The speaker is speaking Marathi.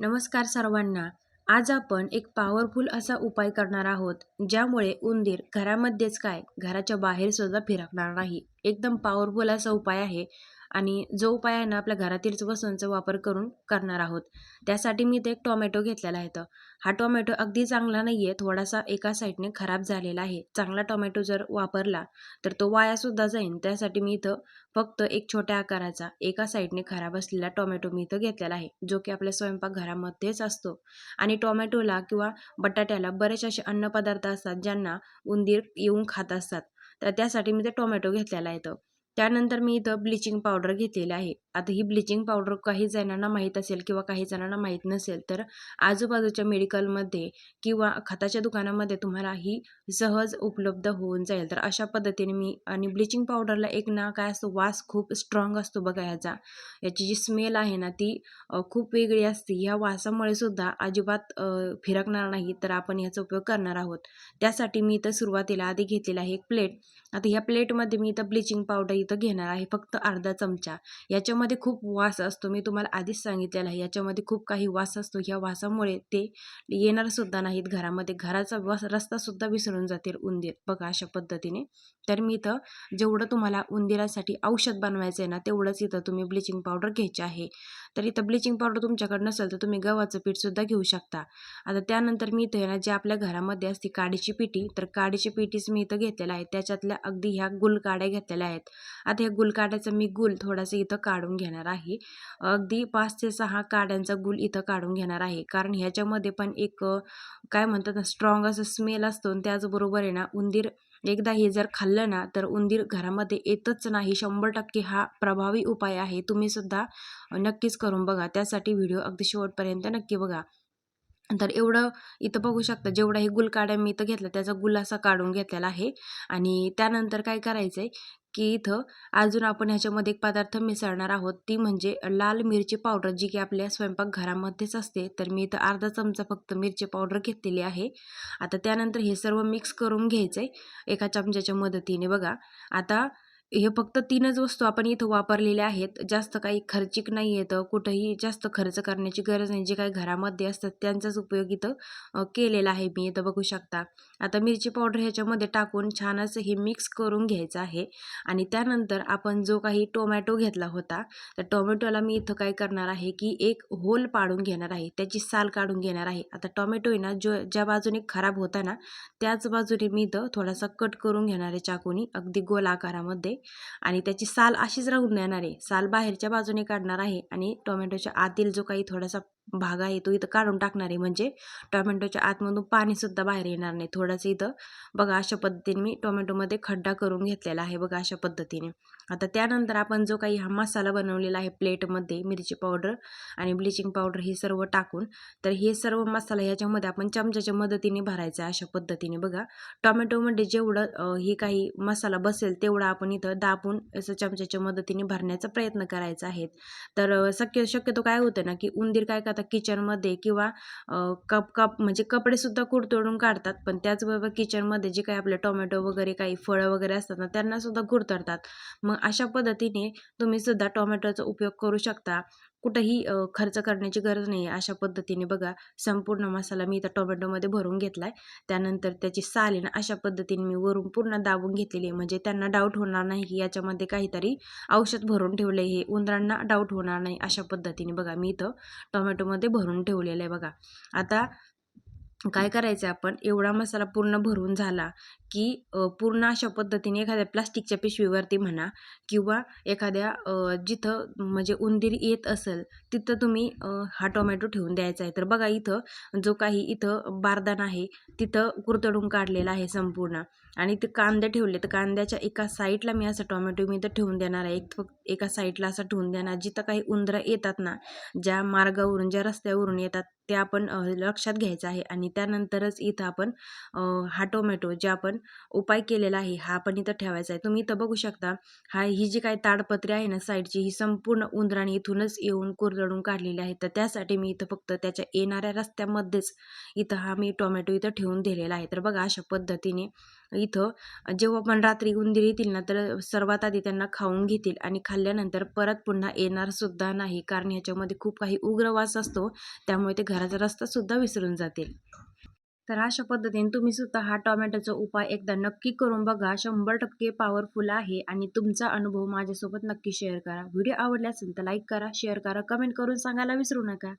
नमस्कार सर्वांना. आज आपण एक पॉवरफुल असा उपाय करणार आहोत ज्यामुळे उंदीर घरामध्येच काय घराच्या बाहेर सुद्धा फिरकणार नाही. एकदम पॉवरफुल असा उपाय आहे. आणि जो उपाय आहे ना आपल्या घरातील वस्तूंचा वापर करून करणार आहोत. त्यासाठी मी ते एक टोमॅटो घेतलेला आहे तर हा टोमॅटो अगदी चांगला नाही आहे थोडासा एका साईडने खराब झालेला आहे. चांगला टोमॅटो जर वापरला तर तो वायासुद्धा जाईन. त्यासाठी मी इथं फक्त एक छोट्या आकाराचा एका साईडने खराब असलेला टोमॅटो मी इथं घेतलेला आहे जो की आपल्या स्वयंपाकघरामध्येच असतो. आणि टोमॅटोला किंवा बटाट्याला बरेच असे अन्नपदार्थ असतात ज्यांना उंदीर येऊन खात असतात. तर त्यासाठी मी ते टोमॅटो घेतलेला आहे त्यानंतर मी इथं ब्लिचिंग पावडर घेतलेली आहे. आता ही ब्लिचिंग पावडर काही जणांना माहीत असेल किंवा काही जणांना माहीत नसेल तर आजूबाजूच्या मेडिकलमध्ये किंवा खताच्या दुकानामध्ये तुम्हाला ही सहज उपलब्ध होऊन जाईल. तर अशा पद्धतीने मी आणि ब्लिचिंग पावडरला एक ना काय असतो वास खूप स्ट्रॉंग असतो बघा ह्याचा याची जी स्मेल आहे ना ती खूप वेगळी असते. ह्या वासामुळे सुद्धा अजिबात फिरकणार नाही तर आपण ह्याचा उपयोग करणार आहोत. त्यासाठी मी इथं सुरुवातीला आधी घेतलेला आहे एक प्लेट आता ह्या प्लेटमध्ये मी इथं ब्लिचिंग पावडर इथं घेणार आहे फक्त अर्धा चमचा. याच्यामध्ये खूप वास असतो. मी तुम्हाला आधीच सांगितलेला आहे. याच्यामध्ये खूप काही वास असतो. ह्या वासामुळे ते येणारसुद्धा नाहीत घरामध्ये. घराचा वास रस्तासुद्धा विसरून जातील उंदीर. बघा अशा पद्धतीने. तर मी इथं जेवढं तुम्हाला उंदिरासाठी औषध बनवायचं आहे ना तेवढंच इथं तुम्ही ब्लिचिंग पावडर घ्यायची आहे. तर इथं ब्लिचिंग पावडर तुमच्याकडे नसेल तर तुम्ही गव्हाचं पीठसुद्धा घेऊ शकता. आता त्यानंतर मी इथं ना जे आपल्या घरामध्ये असते काडीची पिठी तर काडीची पिठीच मी इथं घेतलेलं आहे. त्याच्यातल्या अगदी ह्या गुलकाड्या घेतलेल्या आहेत. आता ह्या गुलकाड्याचा मी गुल थोडासा इथं काढून घेणार आहे. अगदी पाच ते सहा काड्यांचा गुल इथं काढून घेणार आहे. कारण ह्याच्यामध्ये पण एक काय म्हणतात ना स्ट्रॉंग असं स्मेल असतो आणि त्याचबरोबर आहे ना उंदीर एकदा हे जर खाल्लं ना तर उंदीर घरामध्ये येतच नाही. शंभर टक्के हा प्रभावी उपाय आहे. तुम्ही सुद्धा नक्कीच करून बघा. त्यासाठी व्हिडिओ अगदी शेवटपर्यंत नक्की बघा. तर एवढं इथं बघू शकता जेवढा हे गुलकाड्या मी इथं घेतला त्याचा गुल असा काढून घेतलेला आहे. आणि त्यानंतर काय करायचं आहे की इथं अजून आपण ह्याच्यामध्ये एक पदार्थ मिसळणार आहोत ती म्हणजे लाल मिरची पावडर जी की आपल्या स्वयंपाकघरामध्येच असते. तर मी इथं अर्धा चमचा फक्त मिरची पावडर घेतलेली आहे. आता त्यानंतर हे सर्व मिक्स करून घ्यायचं आहे एका चमच्याच्या मदतीने. बघा आता हे फक्त तीनच वस्तू आपण इथं वापरलेल्या आहेत. जास्त काही खर्चिक नाही येतं कुठंही जास्त खर्च करण्याची गरज नाही. जे काही घरामध्ये असतात त्यांचाच उपयोग इथं केलेला आहे मी इथं बघू शकता. आता मिरची पावडर ह्याच्यामध्ये टाकून छान असं हे मिक्स करून घ्यायचं आहे. आणि त्यानंतर आपण जो काही टोमॅटो घेतला होता तर टोमॅटोला मी इथं काय करणार आहे की एक होल पाडून घेणार आहे. त्याची साल काढून घेणार आहे. आता टोमॅटो आहे ना जो ज्या बाजूने खराब होता ना त्याच बाजूने मी इथं थोडासा कट करून घेणार आहे चाकूनी. अगदी गोल आकारामध्ये आणि त्याची साल अशीच राहून देणार आहे. साल बाहेरच्या बाजूने काढणार आहे आणि टोमॅटोच्या आतील जो काही थोडासा भाग आहे तो इथं काढून टाकणार आहे. म्हणजे टोमॅटोच्या आतमधून पाणीसुद्धा बाहेर येणार नाही. थोडंसं इथं बघा अशा पद्धतीने मी टोमॅटोमध्ये खड्डा करून घेतलेला आहे बघा अशा पद्धतीने. आता त्यानंतर आपण जो काही हा मसाला बनवलेला आहे प्लेटमध्ये मिरची पावडर आणि ब्लिचिंग पावडर हे सर्व टाकून तर हे सर्व मसाला ह्याच्यामध्ये आपण चमच्याच्या मदतीने भरायचा आहे अशा पद्धतीने बघा. टोमॅटोमध्ये जेवढं हे काही मसाला बसेल तेवढा आपण इथं दाबून असं चमच्याच्या मदतीने भरण्याचा प्रयत्न करायचा आहे. तर शक्य शक्यतो काय होतं ना की उंदीर काय करतात किचनमध्ये किंवा कप कप म्हणजे कपडेसुद्धा कुरतोडून काढतात. पण त्याचबरोबर किचनमध्ये जे काही आपले टोमॅटो वगैरे काही फळं वगैरे असतात ना त्यांनासुद्धा कुरतडतात मग अशा पद्धतीने तुम्ही सुद्धा टोमॅटोचा उपयोग करू शकता. कुठंही खर्च करण्याची गरज नाही आहे अशा पद्धतीने बघा संपूर्ण मसाला मी इथं टोमॅटोमध्ये भरून घेतला आहे त्यानंतर त्याची साल आहे ना अशा पद्धतीने मी वरून पूर्ण दाबून घेतलेली आहे. म्हणजे त्यांना डाऊट होणार नाही की याच्यामध्ये काहीतरी औषध भरून ठेवलं आहे हे. उंदरांना डाऊट होणार नाही अशा पद्धतीने बघा मी इथं टोमॅटोमध्ये भरून ठेवलेलं आहे बघा. आता काय करायचं आपण? एवढा मसाला पूर्ण भरून झाला की पूर्ण अशा पद्धतीने एखाद्या प्लास्टिकच्या पिशवीवरती म्हणा किंवा एखाद्या जिथं म्हणजे उंदीर येत असेल तिथं तुम्ही हा टोमॅटो ठेवून द्यायचा आहे. तर बघा इथं जो काही इथं बारदान आहे तिथं कुरतडून काढलेला आहे संपूर्ण. आणि ते कांदे ठेवले तर कांद्याच्या एका साईडला मी असं टोमॅटो मी इथं ठेवून देणार आहे. एक एका साईडला असं ठेवून देणार. जिथं काही उंदरं येतात ना ज्या मार्गावरून ज्या रस्त्यावरून येतात ते आपण लक्षात घ्यायचं आहे. आणि त्यानंतरच इथं आपण हा टोमॅटो जे आपण उपाय केलेला आहे हा आपण इथं ठेवायचा आहे. तुम्ही इथं बघू शकता हा ही जी काही ताडपत्री आहे ना साईडची ही संपूर्ण उंदराने इथूनच येऊन कुरदडून काढलेली आहे. तर त्यासाठी मी इथं फक्त त्याच्या येणाऱ्या रस्त्यामध्येच इथं हा मी टोमॅटो इथं ठेवून दिलेला आहे. तर बघा अशा पद्धतीने इथं जेव्हा पण रात्री उंदीर येतील ना तर सर्वात आधी त्यांना खाऊन घेतील आणि खाल्ल्यानंतर परत पुन्हा येणार सुद्धा नाही. कारण ह्याच्यामध्ये खूप काही उग्रवास असतो त्यामुळे ते घराचा रस्ता सुद्धा विसरून जातील. तर अशा पद्धतीने तुम्ही सुद्धा हा टॉमॅटोचा उपाय एकदा नक्की करून बघा. शंभर टक्के पॉवरफुल आहे आणि तुमचा अनुभव माझ्यासोबत नक्की शेअर करा. व्हिडिओ आवडला असेल तर लाईक करा शेअर करा कमेंट करून सांगायला विसरू नका.